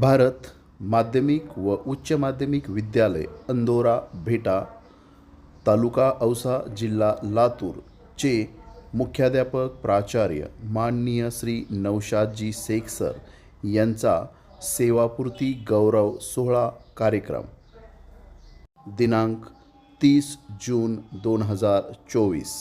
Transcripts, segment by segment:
भारत माध्यमिक व उच्च माध्यमिक विद्यालय अंदोरा भेटा तालुका औसा जिल्हा लातूर चे मुख्याध्यापक प्राचार्य माननीय श्री नवशादजी शेख सर यांचा सेवापूर्ती गौरव सोहळा कार्यक्रम. दिनांक तीस जून दोन हजार चोवीस.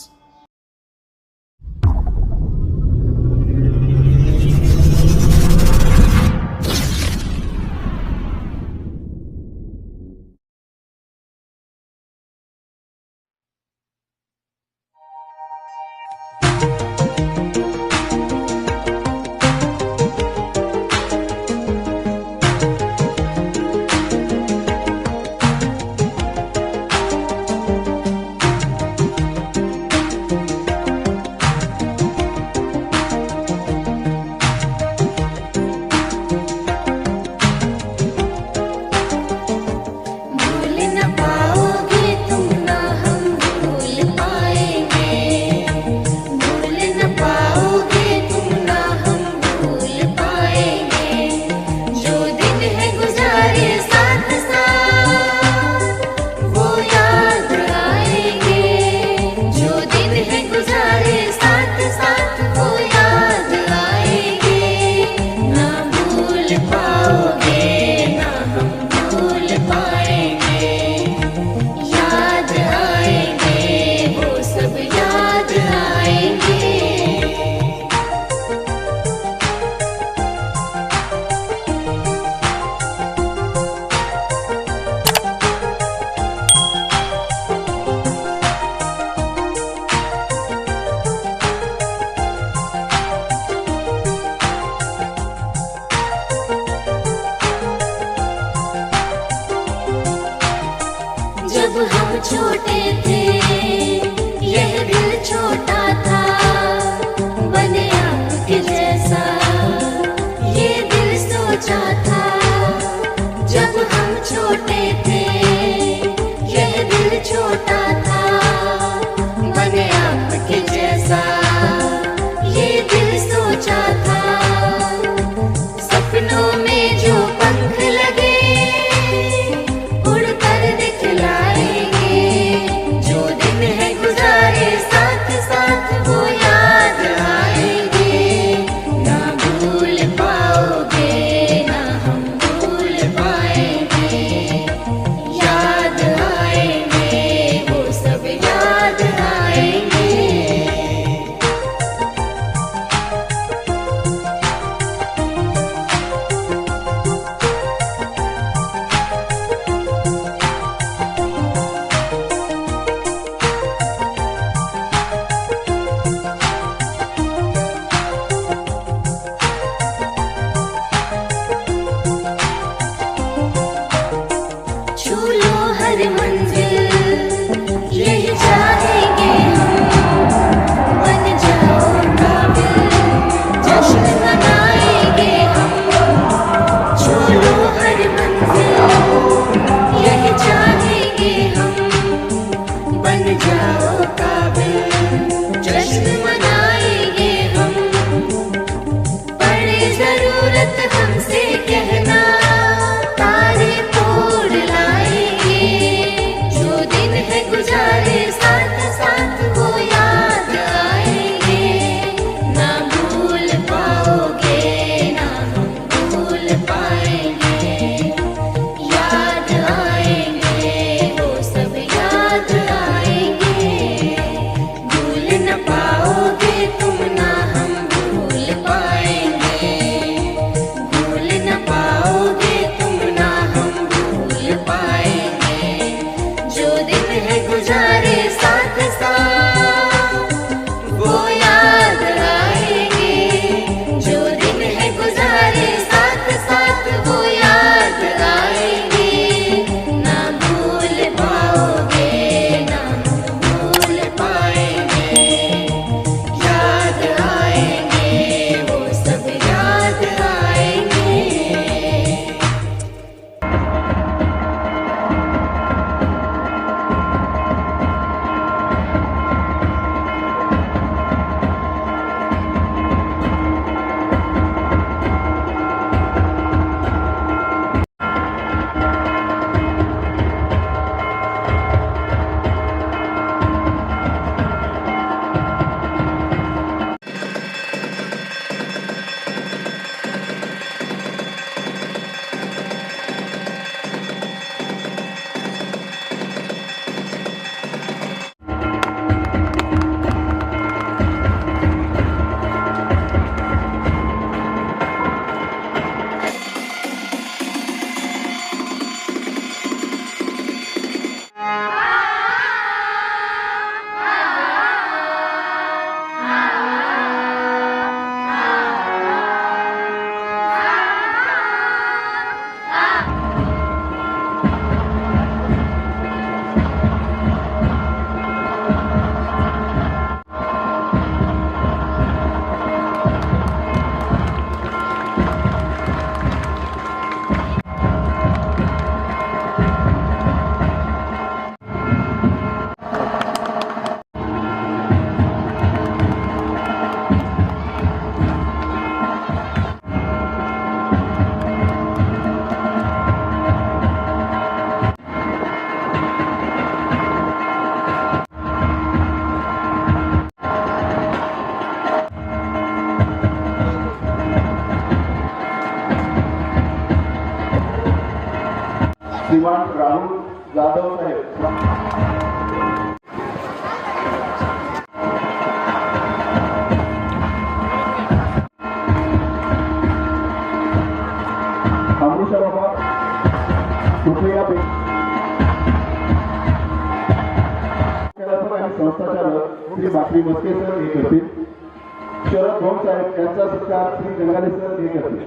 सत्कार श्री गंगाले सर हे। करतील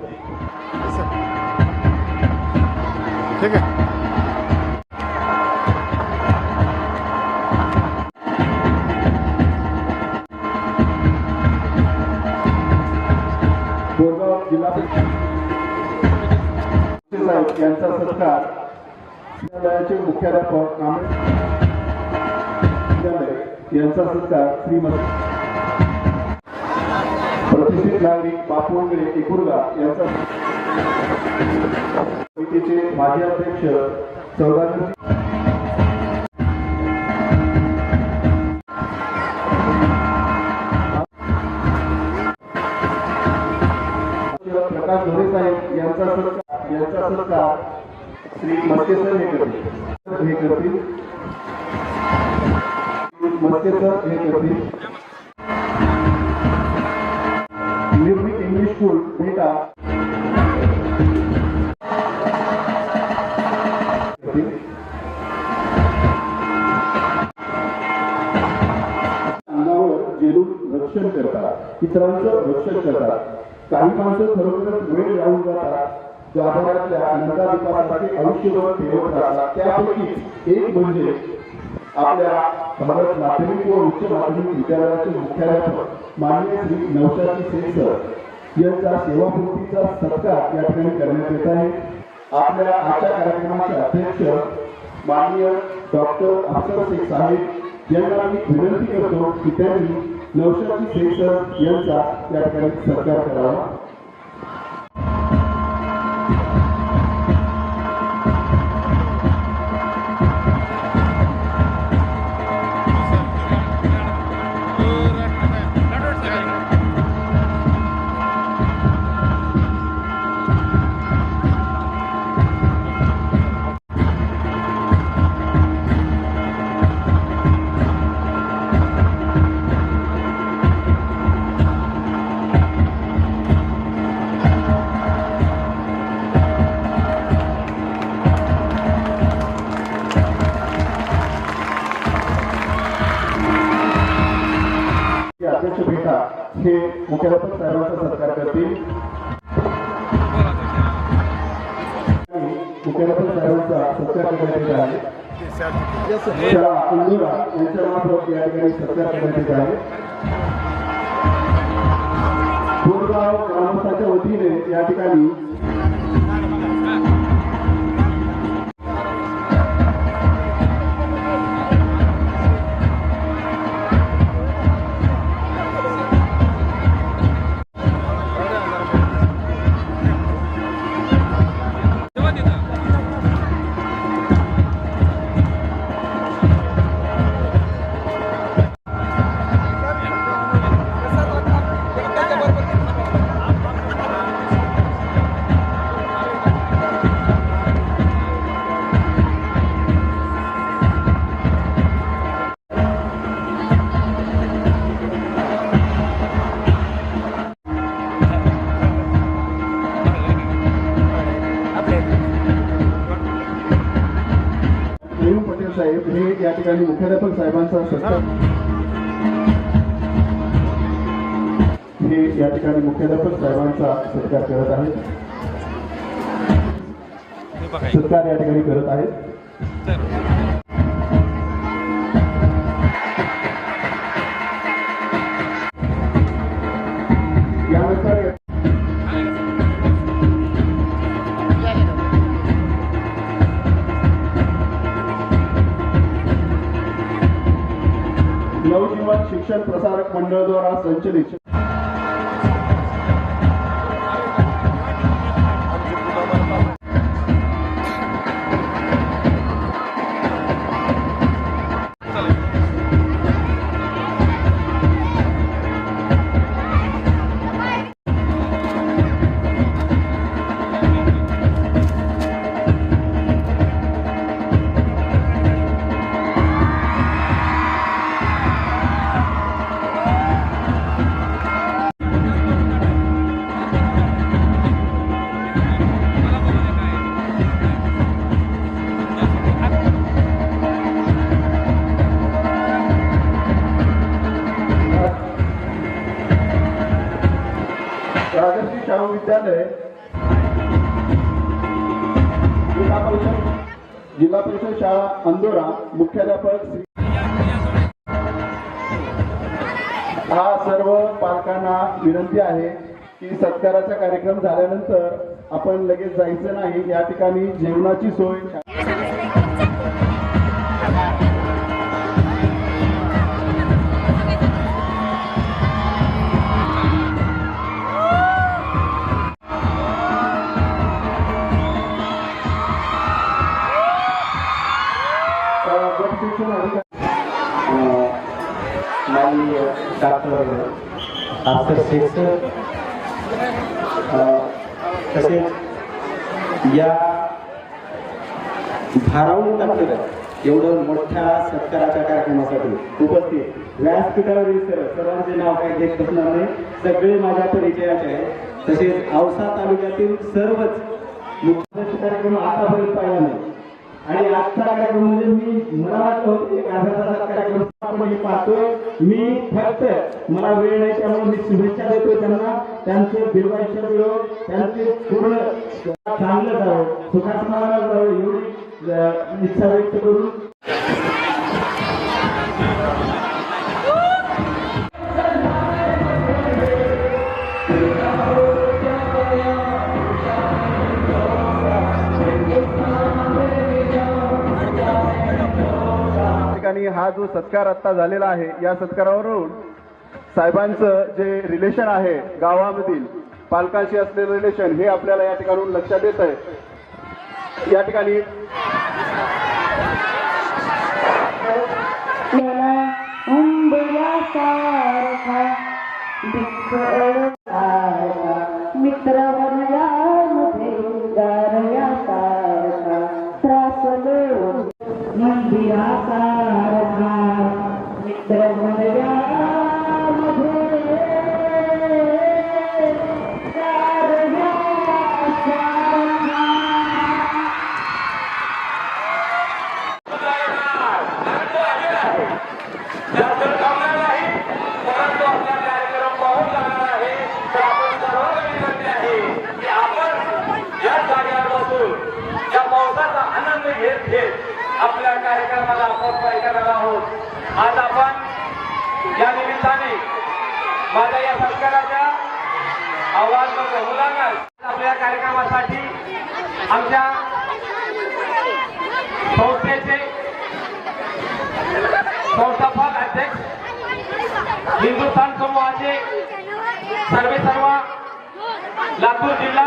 ठीक आहे बोरगाव जिल्हा परिषद साहेब यांचा सत्कार विद्यालयाचे मुख्याध्यापक आंबेडकर विद्यालय यांचा सत्कार श्रीमती प्रतिष्ठित नागरिक बापू वंगडे एकुरगा यांचा समितीचे माजी अध्यक्ष सौदागर प्रकाश धोरे साहेब यांचा सरकार यांचा सरकार श्री मस्के सर हे करतील. हे करतील. मस्के सर हे करतील. रक्षण करतात. इतरांचं रक्षण करतात. काही माणसं खरोखरच वेळ राहून जातात. गाभाऱ्यातल्या नंदादीपासारखे आयुष्यभर ठेवत राहतात. त्यापैकी एक म्हणजे आपल्या भारत माध्यमिक व उच्च माध्यमिक विद्यालयाचे मुख्याध्यापक माननीय श्री नवशाची सेन सर. यांचा सेवापूर्तीचा सत्कार या ठिकाणी करण्यात येत आहे. आपल्या आजच्या कार्यक्रमाचे अध्यक्ष माननीय डॉक्टर अफसर शेख साहेब यांना मी विनंती करतो की त्यांनी नवशाची शेख सर यांचा या ठिकाणी सत्कार करावा. हे या ठिकाणी मुख्याध्यापक साहेबांचा सत्कार करत आहेत. सत्कार या ठिकाणी करत आहेत. शिक्षण प्रसारक मंडळाद्वारा संचलित अंदोरा मुख्याध्यापक श्री हा सर्व पालकांना विनंती आहे की सत्काराचा कार्यक्रम झाल्यानंतर आपण लगेच जायचं नाही. या ठिकाणी जेवणाची सोय आस्कर शेख uh, तसेच या भारावून टाकलेलं एवढं मोठ्या सत्काराच्या कार्यक्रमासाठी उपस्थित व्यासपीठावरील सर सर्वांचे नाव काही घेत बसणार नाही. सगळे माझ्या परिचयाचे आहे तसेच औसा तालुक्यातील सर्वच मुख्य कार्यक्रम आतापर्यंत पाहिला नाही. आणि आजचा कार्यक्रम म्हणजे मी मनात एक अर्धा तासाचा कार्यक्रम आपण पाहतोय. मी फक्त मला वेळ नाही त्यामुळे मी शुभेच्छा देतो त्यांना. त्यांचे दीर्घायुष्य मिळो त्यांचे पूर्ण चांगलं जावं सुखात जावं एवढी इच्छा व्यक्त करून. सत्कार आता झालेला आहे. या सत्कारावरून साहेबांचं जे रिलेशन आहे गावामधील पालकांशी असलेलं रिलेशन हे आपल्याला या ठिकाणून लक्षात येत आहे. या ठिकाणी आपल्याला सारखा मित्र वनयामध्ये गारयासारखा त्रासलो मंदिरासारखा मित्र वनयामध्ये गारयासारखा परंतु आपला कार्यक्रम पाहून जाणार आहे तर आपण सर्वांना विनंती आहे की आपण या जागेवर बसून या पावसाचा आनंद घेत घेत आपल्या कार्यक्रमाला आपण पाय करणार आहोत आज आपण या निमित्ताने माझ्या या सरकाराच्या आवाज मुलांना आपल्या कार्यक्रमासाठी आमच्या संस्थेचे संस्थापक अध्यक्ष हिंदुस्थान समूहाचे सर्वे सर्व लातूर जिल्हा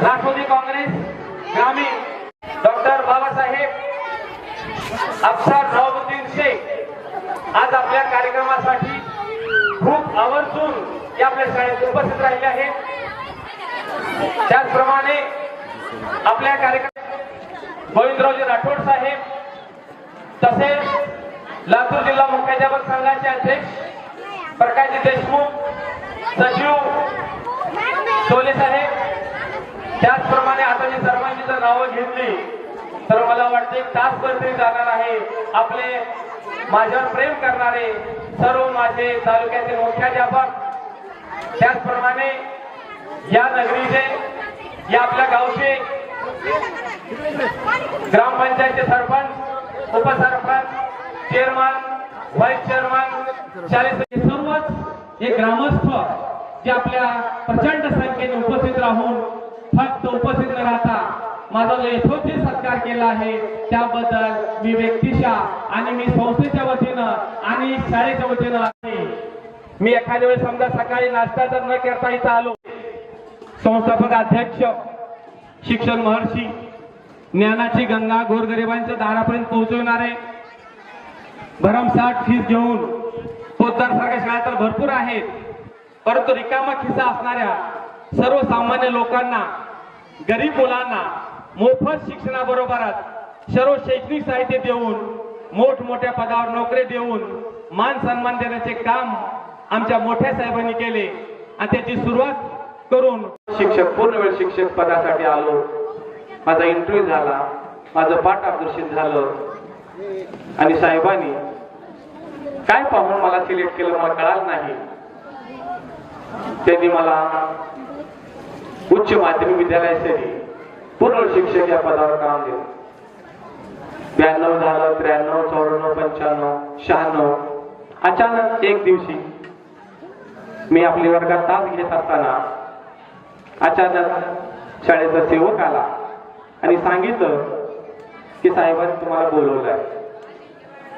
राष्ट्रवादी काँग्रेस ग्रामीण डॉक्टर बाबासाहेब अफसर नवाबुद्दीन शेख आज आपल्या कार्यक्रमासाठी खूप आवर्जून या आपल्या शाळेत उपस्थित राहिले आहेत. त्याचप्रमाणे आपल्या कार्यक्रम गोविंदरावजी राठोड साहेब तसेच लातूर जिल्हा मुख्याध्यापक संघाचे अध्यक्ष प्रकाशजी देशमुख सचिव टोले साहेब त्याचप्रमाणे आता जी सर्वांची जर नावं घेतली तर मला वाटते तास तासभर तरी जाणार आहे आपले माझ्यावर प्रेम करणारे सर्व माझे तालुक्यातील मुख्याध्यापक त्याचप्रमाणे या नगरीचे या आपल्या गावचे ग्रामपंचायतचे सरपंच उपसरपंच चेअरमन व्हाईस चेअरमन शाळेचे सर्वच हे ग्रामस्थ जे आपल्या प्रचंड संख्येने उपस्थित राहून फक्त उपस्थित राहतात. माझा जो यशोची सत्कार केला आहे. त्याबद्दल मी व्यक्तीच्या आणि मी संस्थेच्या वतीनं आणि शाळेच्या वतीनं आहे. मी एखाद्या वेळेस समजा सकाळी नाश्ता जर न करता इथं आलो. संस्थापक अध्यक्ष शिक्षण महर्षी ज्ञानाची गंगा गोरगरिबांच्या दारापर्यंत पोहोचवणारे भरमसाठ फीस घेऊन पोतदार सारख्या शाळा तर भरपूर आहेत. परंतु रिकामा खिसा असणाऱ्या सर्वसामान्य लोकांना गरीब मुलांना मोफत शिक्षणाबरोबरच सर्व शैक्षणिक साहित्य देऊन मोठमोठ्या पदावर नोकरी देऊन मान सन्मान देण्याचे काम आमच्या मोठ्या साहेबांनी केले. आणि त्याची सुरुवात करून शिक्षक पूर्ण वेळ शिक्षक पदासाठी आलो. माझा इंटरव्ह्यू झाला. माझं पाठ झालं. आणि साहेबांनी काय पाहून मला सिलेक्ट केलं मला कळालं नाही. त्यांनी मला उच्च माध्यमिक विद्यालयासाठी पूर्ण शिक्षक या पदावर काम देऊ ब्याण्णव झालं त्र्याण्णव चौऱ्याण्णव पंच्याण्णव शहाण्णव अचानक एक दिवशी मी आपली वर्गात तास घेत असताना अचानक शाळेचा सेवक आला आणि सांगितलं की साहेबांनी तुम्हाला बोलवलं आहे.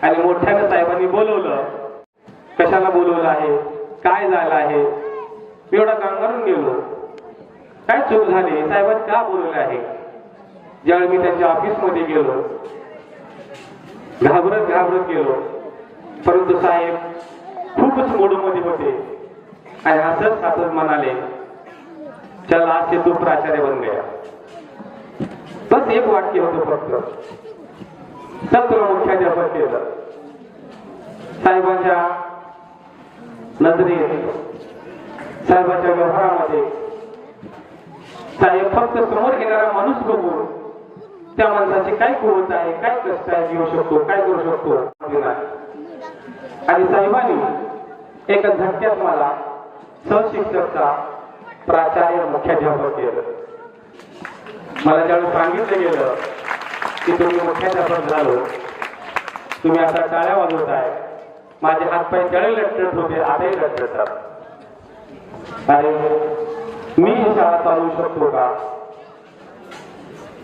आणि मोठ्यानं साहेबांनी बोलवलं कशाला बोलवलं आहे? काय झालं आहे? मी एवढा गांगारून गेलो. काय चूक झाली? साहेबांनी का बोलवलं आहे? ज्यावेळी मी त्यांच्या ऑफिसमध्ये गेलो घाबरत घाबरत गेलो. परंतु साहेब खूपच मोडमध्ये होते. आणि हसत हसत म्हणाले चल आज तू प्राचार्य बन गया बस एक वाक्य होतं फक्त. चल तुला मुख्याध्यापक केलं. साहेबांच्या नजरेत साहेबांच्या व्यवहारामध्ये साहेब फक्त समोर येणारा माणूस बघून त्या माणसाची काय कुवत आहे काय कष्ट आहे घेऊ शकतो काय करू शकतो आणि साहेबांनी एका झटक्यात मला सहशिक्षकचा प्राचार्य मुख्याध्यापक केलं. मला ज्यावेळी सांगितलं गेलं की तुम्ही मुख्याध्यापक झालो तुम्ही आता टाळ्या आहे माझे हातपाय त्यावेळी लटकत होते आताही लटकतात आणि मी ही शाळा चालवू शकतो का?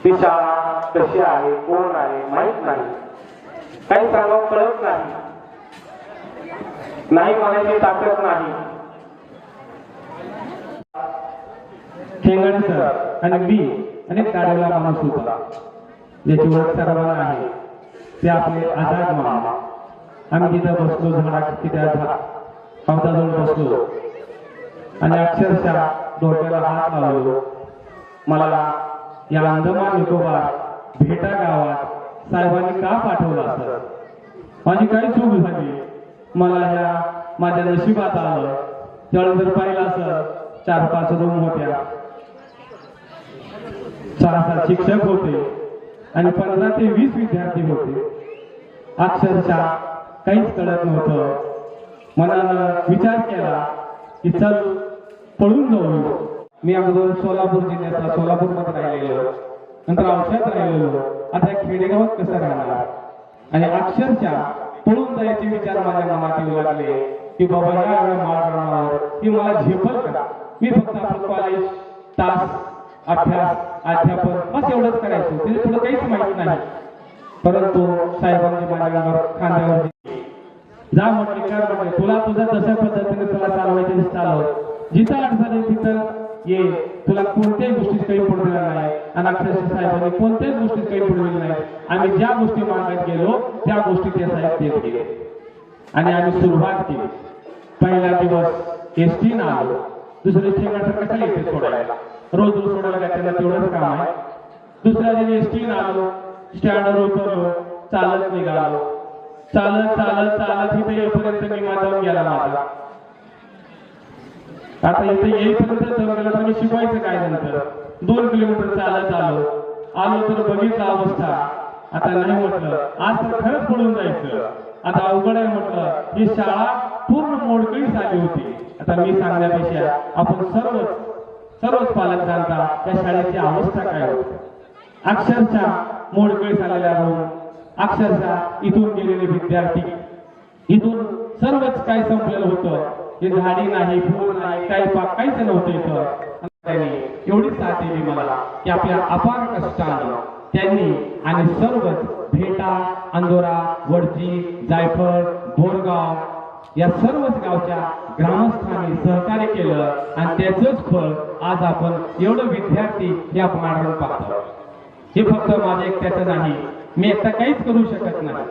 ती शाळा कशी आहे? कोण आहे? माहीत नाही. काही सांगावं कळत नाही. नाही म्हणायची ताकद नाही. खेंगणे सर आणि मी अनेक गाडीला माणूस होता. याची ओळख सर्वांना आहे. ते आपले आझाद मामा. आम्ही तिथं बसलो झाडा तिथे पावसाजवळ बसलो. आणि अक्षरशः डोक्याला हात लावलो. मला या अंदमान निकोबार भेटा गावात साहेबांनी का पाठवलं असं? माझी काही चूक झाली. मला ह्या माझ्या नशिबात आलं. त्याला जर पाहिलं असं. चार पाच रूम होत्या. सहा सात शिक्षक होते आणि पंधरा ते वीस विद्यार्थी होते. अक्षरशः काहीच कळत नव्हतं. मनानं विचार केला की चल पळून जाऊ मी अगोदर सोलापूर जिल्ह्यातला सोलापूरमध्ये राहिलेलो. नंतर औषधात राहिलेलो. आता खेडेगावात कसं राहणार? आणि अक्षरशः पळून जायचे विचार माझ्या मनात येऊ लागले की बाबा या एवढ्या मारणार की मला झेपल का? मी फक्त आपलं कॉलेज तास अभ्यास अध्यापन बस एवढंच करायचं. तिथे पुढे काहीच माहीत नाही. परंतु साहेबांनी माझ्या खांद्यावर जा म्हटले काय म्हटले तुला तुझ्या तशा पद्धतीने तुला चालवायचे ते चालव जिथं अडचण आहे तिथं ये. तुला कोणत्याही गोष्टीत काही पडलेलं नाही. आणि अक्षरशः साहेबांनी कोणत्याच गोष्टीत काही पडलेलं नाही. आम्ही ज्या गोष्टी मागत गेलो त्या गोष्टी ते साहेब देत गेले. आणि आम्ही सुरुवात केली. पहिला दिवस एस टी ना आलो दुसरे ठिकाण कशाला येते सोडायला. रोज रोज सोडायला काय त्यांना तेवढंच काम आहे. दुसऱ्या दिवशी एस टी आलो स्टँडवर उतरलो. चालत निघालो. चालत चालत चालत इथे येईपर्यंत मी माझा गेला माझा. आता इथे येईपर्यंत तर मी शिकवायचं काय नंतर? दोन किलोमीटर चालत आलो आलो तर बघितलं अवस्था. आता नाही म्हटलं. आज तर खरंच पडून जायचं. आता अवघड आहे म्हटलं. ही शाळा पूर्ण मोडकळीस आली होती. आता मी सांगण्यापेक्षा आपण सर्वच सर्वच पालक जाणता त्या शाळेची अवस्था काय होती. अक्षरशः मोडकळीस आलेल्या राहून अक्षरशः इथून गेलेले विद्यार्थी. इथून सर्वच काय संपलेलं होतं? हे झाडी नाही फूल नाही काही पाक काहीच नव्हतं इथं. त्यांनी एवढी साथ दिली मला की आपल्या अपार कष्टानं त्यांनी आणि सर्वच भेटा अंदोरा वडजी जायफळ बोरगाव या सर्वच गावच्या ग्रामस्थांनी सहकार्य केलं आणि त्याचंच फळ आज आपण एवढं विद्यार्थी या मांडून पाहतो. हे फक्त माझं एकट्याचं नाही. मी एकटा काहीच करू शकत नाही.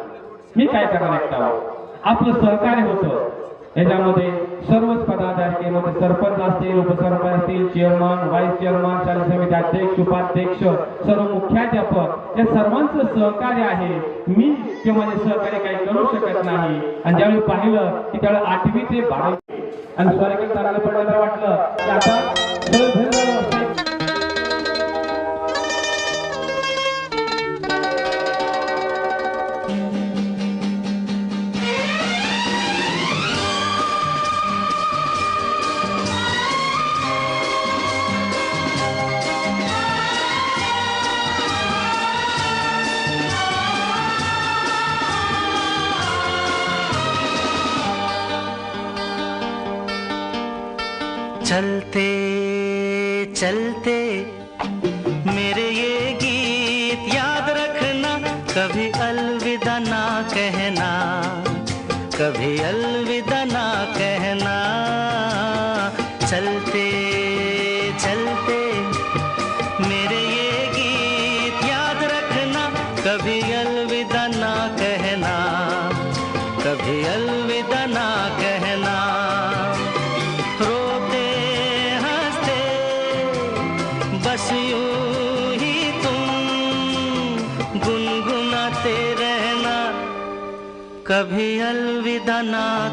मी काय करायला एकटा? आपलं सहकार्य होतं. याच्यामध्ये सर्वच पदाधिकारीमध्ये म्हणजे सरपंच असतील उपसरपंच असतील चेअरमन व्हाईस चेअरमन शाळा समिती अध्यक्ष उपाध्यक्ष सर्व मुख्याध्यापक या सर्वांचं सहकार्य आहे. मी किंवा माझे सहकार्य काही करू शकत नाही. आणि ज्यावेळी पाहिलं की त्यावेळी आठवी ते बारावी आणि स्वर्गीय चांगलं वाटलं की आता चलते चलते मेरे ये गीत याद रखना कभी अलविदा ना कहना कभी अलविदा जाना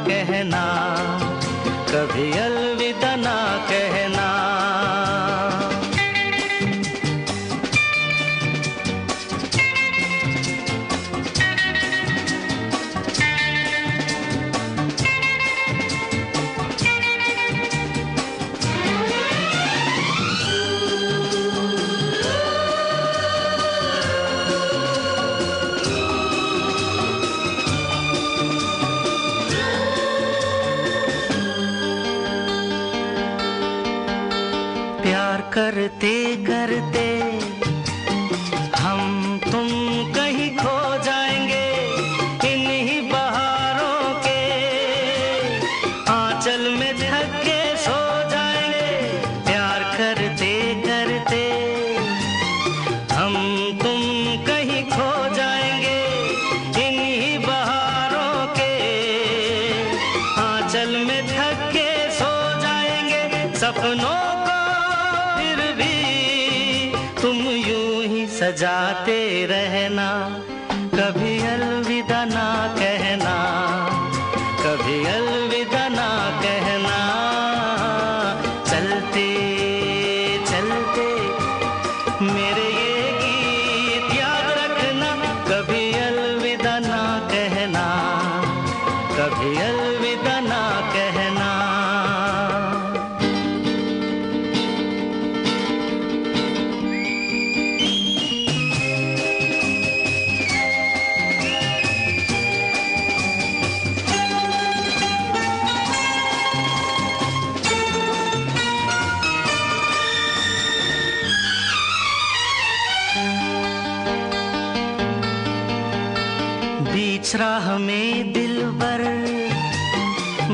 तुम यूं ही सजाते रहना। कभी अलविदा ना कहना। कभी अलविदा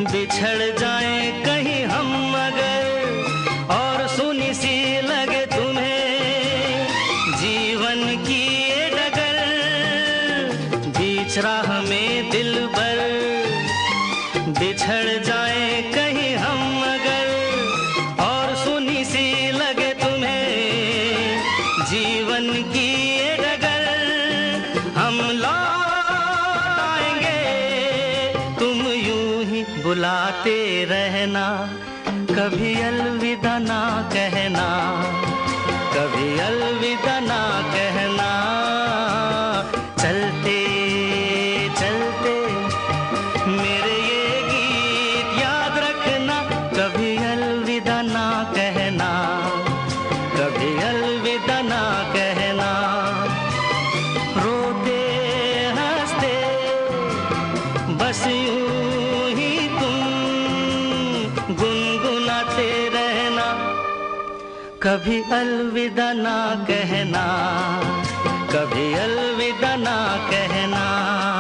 बिछड़ जाए कर कभी अलविदा ना कहना कभी अलविदा ना कहना।